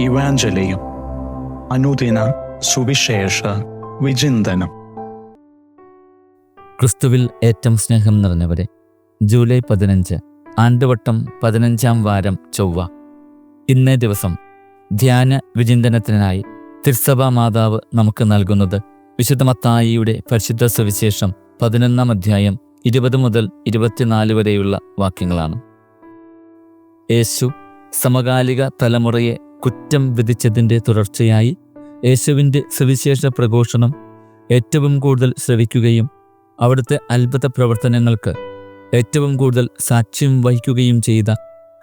ഇവാഞ്ചലിയും അനുദിന സുവിശേഷ വിചിന്തനം. ക്രിസ്തുവിൽ ഏറ്റവും സ്നേഹം നിറഞ്ഞവരെ ജൂലൈ പതിനഞ്ച് ആണ്ടുവട്ടം പതിനഞ്ചാം വാരം ചൊവ്വ. ഇന്നേ ദിവസം ധ്യാന വിചിന്തനത്തിനായി തിരുസഭാ മാതാവ് നമുക്ക് നൽകുന്നത് വിശുദ്ധ മത്തായിയുടെ പരിശുദ്ധ സുവിശേഷം പതിനൊന്നാം അധ്യായം ഇരുപത് മുതൽ ഇരുപത്തിനാല് വരെയുള്ള വാക്യങ്ങളാണ്. യേശു സമകാലിക തലമുറയെ കുറ്റം വിധിച്ചതിന്റെ തുടർച്ചയായി യേശുവിന്റെ സുവിശേഷ പ്രഘോഷണം ഏറ്റവും കൂടുതൽ ശ്രവിക്കുകയും അവിടുത്തെ അത്ഭുത പ്രവർത്തനങ്ങൾക്ക് ഏറ്റവും കൂടുതൽ സാക്ഷ്യം വഹിക്കുകയും ചെയ്ത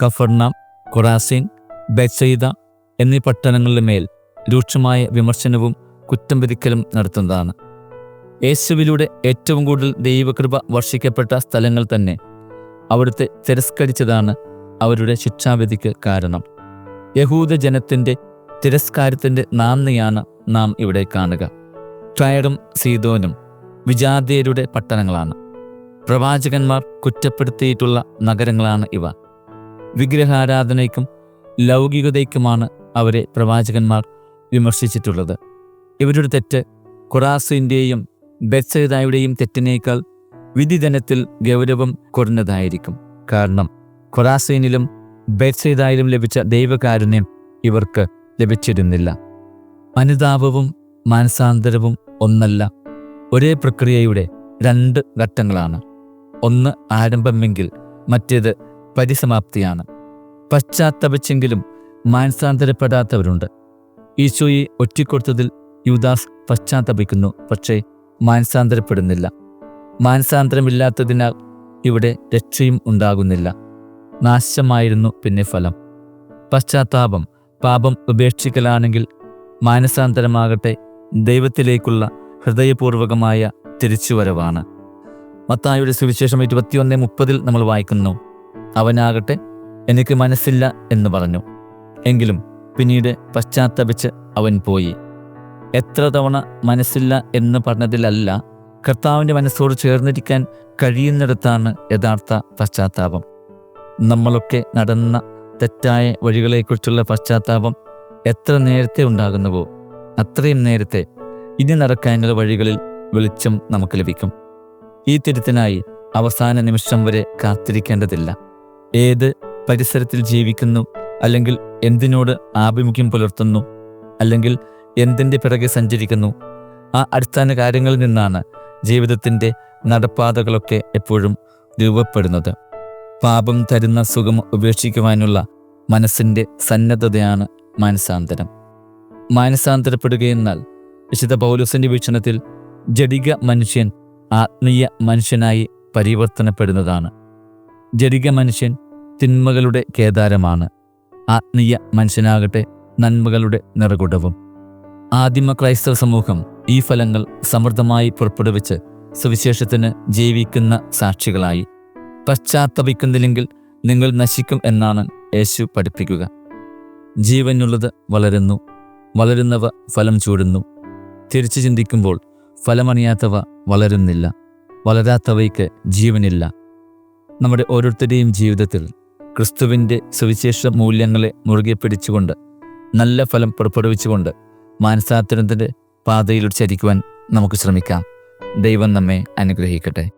കഫർണാം കൊറാസിൻ ബെസൈദ എന്നീ പട്ടണങ്ങളുടെ മേൽ രൂക്ഷമായ വിമർശനവും കുറ്റം വിധിക്കലും നടത്തുന്നതാണ്. യേശുവിലൂടെ ഏറ്റവും കൂടുതൽ ദൈവകൃപ വർഷിക്കപ്പെട്ട സ്ഥലങ്ങൾ തന്നെ അവിടുത്തെ തിരസ്കരിച്ചതാണ് അവരുടെ ശിക്ഷാവിധിക്ക് കാരണം. യഹൂദ ജനത്തിന്റെ തിരസ്കാരത്തിന്റെ നാന്ദിയാണ് നാം ഇവിടെ കാണുക. ടയറും സീതോനും വിജാതീയരുടെ പട്ടണങ്ങളാണ്. പ്രവാചകന്മാർ കുറ്റപ്പെടുത്തിയിട്ടുള്ള നഗരങ്ങളാണ് ഇവ. വിഗ്രഹാരാധനയ്ക്കും ലൗകികതയ്ക്കുമാണ് അവരെ പ്രവാചകന്മാർ വിമർശിച്ചിട്ടുള്ളത്. ഇവരുടെ തെറ്റ് ഖുറാസിന്റെയും ബെത്സൈദായുടെയും തെറ്റിനേക്കാൾ വിധിധനത്തിൽ ഗൗരവം കുറഞ്ഞതായിരിക്കും. കാരണം ഖുറാസീനിലും ബെത്സൈദായിലും ലഭിച്ച ദൈവകാരുണ്യം ഇവർക്ക് ലഭിച്ചിരുന്നില്ല. അനുതാപവും മാനസാന്തരവും ഒന്നല്ല. ഒരേ പ്രക്രിയയുടെ രണ്ട് ഘട്ടങ്ങളാണ്. ഒന്ന് ആരംഭമെങ്കിൽ മറ്റേത് പരിസമാപ്തിയാണ്. പശ്ചാത്തപിച്ചെങ്കിലും മാനസാന്തരപ്പെടാത്തവരുണ്ട്. ഈശോയെ ഒറ്റിക്കൊടുത്തതിൽ യുദാസ് പശ്ചാത്തപിക്കുന്നു പക്ഷേ മാനസാന്തരപ്പെടുന്നില്ല. മാനസാന്തരമില്ലാത്തതിനാൽ ഇവിടെ രക്ഷയും ഉണ്ടാകുന്നില്ല. നാശമായിരുന്നു പിന്നെ ഫലം. പശ്ചാത്താപം പാപം ഉപേക്ഷിക്കലാണെങ്കിൽ മാനസാന്തരമാകട്ടെ ദൈവത്തിലേക്കുള്ള ഹൃദയപൂർവകമായ തിരിച്ചുവരവാണ്. മത്തായുടെ സുവിശേഷം ഇരുപത്തിയൊന്ന് മുപ്പതിൽ നമ്മൾ വായിക്കുന്നു. അവനാകട്ടെ എനിക്ക് മനസ്സില്ല എന്ന് പറഞ്ഞു. എങ്കിലും പിന്നീട് പശ്ചാത്തപിച്ച് അവൻ പോയി. എത്ര തവണ മനസ്സില്ല എന്ന് പറഞ്ഞതിലല്ല കർത്താവിന്റെ മനസ്സോട് ചേർന്നിരിക്കാൻ കഴിയുന്നിടത്താണ് യഥാർത്ഥ പശ്ചാത്താപം. നമ്മളൊക്കെ നടന്ന തെറ്റായ വഴികളെക്കുറിച്ചുള്ള പശ്ചാത്താപം എത്ര നേരത്തെ ഉണ്ടാകുന്നുവോ അത്രയും നേരത്തെ ഇനി നടക്കാനുള്ള വഴികളിൽ വെളിച്ചം നമുക്ക് ലഭിക്കും. ഈ തിരുത്തിനായി അവസാന നിമിഷം വരെ കാത്തിരിക്കേണ്ടതില്ല. ഏത് പരിസരത്തിൽ ജീവിക്കുന്നു അല്ലെങ്കിൽ എന്തിനോട് ആഭിമുഖ്യം പുലർത്തുന്നു അല്ലെങ്കിൽ എന്തിന്റെ പിറകെ സഞ്ചരിക്കുന്നു ആ അടിസ്ഥാന കാര്യങ്ങളിൽ നിന്നാണ് ജീവിതത്തിന്റെ നടപ്പാതകളൊക്കെ എപ്പോഴും രൂപപ്പെടുന്നത്. പാപം തരുന്ന സുഖം ഉപേക്ഷിക്കുവാനുള്ള മനസ്സിന്റെ സന്നദ്ധതയാണ് മാനസാന്തരം. മാനസാന്തരപ്പെടുകയെന്നാൽ വിശുദ്ധ പൗലോസിന്റെ വീക്ഷണത്തിൽ ജഡിക മനുഷ്യൻ ആത്മീയ മനുഷ്യനായി പരിവർത്തനപ്പെടുന്നതാണ്. ജഡിക മനുഷ്യൻ തിന്മകളുടെ കേദാരമാണ്. ആത്മീയ മനുഷ്യനാകട്ടെ നന്മകളുടെ നിറകുടവും. ആദിമ ക്രൈസ്തവ സമൂഹം ഈ ഫലങ്ങൾ സമൃദ്ധമായി പുറപ്പെടുവിച്ച് സുവിശേഷത്തിന് ജീവിക്കുന്ന സാക്ഷികളായി. പശ്ചാത്തപിക്കുന്നില്ലെങ്കിൽ നിങ്ങൾ നശിക്കും എന്നാണ് യേശു പഠിപ്പിക്കുക. ജീവനുള്ളത് വളരുന്നു വളരുന്നവ ഫലം ചൂടുന്നു. തിരിച്ചു ചിന്തിക്കുമ്പോൾ ഫലമണിയാത്തവ വളരുന്നില്ല വളരാത്തവയ്ക്ക് ജീവനില്ല. നമ്മുടെ ഓരോരുത്തരുടെയും ജീവിതത്തിൽ ക്രിസ്തുവിന്റെ സുവിശേഷ മൂല്യങ്ങളെ മുറുകെ പിടിച്ചുകൊണ്ട് നല്ല ഫലം പുറപ്പെടുവിച്ചുകൊണ്ട് മാനസാന്തരത്തിന്റെ പാതയിൽ ചരിക്കുവാൻ നമുക്ക് ശ്രമിക്കാം. ദൈവം നമ്മെ അനുഗ്രഹിക്കട്ടെ.